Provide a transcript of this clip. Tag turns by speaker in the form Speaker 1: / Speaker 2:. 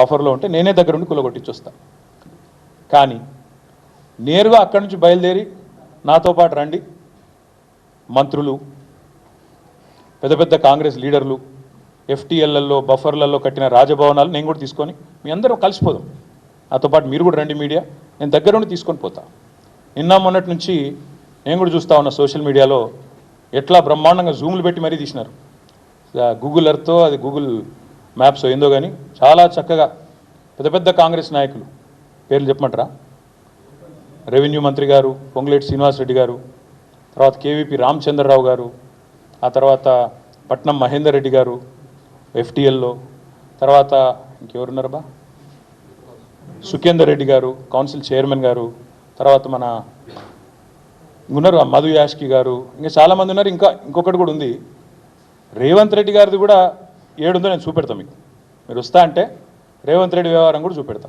Speaker 1: బఫర్లో ఉంటే నేనే దగ్గరుండి కూలగొట్టించి చూస్తాను కానీ నేరుగా అక్కడి నుంచి బయలుదేరి నాతో పాటు రండి. మంత్రులు పెద్ద పెద్ద కాంగ్రెస్ లీడర్లు ఎఫ్టీఎల్లలో బఫర్లలో కట్టిన రాజభవనాలు నేను కూడా తీసుకొని మీ అందరూ కలిసిపోదాం. నాతో పాటు మీరు కూడా రండి మీడియా. నేను దగ్గరుండి తీసుకొని పోతా. నిన్న మొన్నటి నుంచి నేను కూడా చూస్తా ఉన్న సోషల్ మీడియాలో ఎట్లా బ్రహ్మాండంగా జూములు పెట్టి మరీ తీసినారు. గూగుల్ ఎర్త్తో అది గూగుల్ మ్యాప్స్ ఏందో కానీ చాలా చక్కగా పెద్ద పెద్ద కాంగ్రెస్ నాయకులు. పేర్లు చెప్పమంటారా? రెవెన్యూ మంత్రి గారు పొంగులేటి శ్రీనివాసరెడ్డి గారు తర్వాత కేవీపీ రామచంద్రరావు గారు ఆ తర్వాత పట్నం మహేందర్ రెడ్డి గారు ఎఫ్టీఎల్లో తర్వాత ఇంకెవరున్నారు బా? సుఖేందర్ రెడ్డి గారు కౌన్సిల్ చైర్మన్ గారు తర్వాత మన ఉన్నారు మధు యాష్కి గారు ఇంకా చాలామంది ఉన్నారు. ఇంకా ఇంకొకటి కూడా ఉంది. రేవంత్ రెడ్డి గారిది కూడా ఏడుందో నేను చూపెడతాను మీకు. మీరు వస్తా అంటే రేవంత్ రెడ్డి వ్యవహారం కూడా చూపెడతా.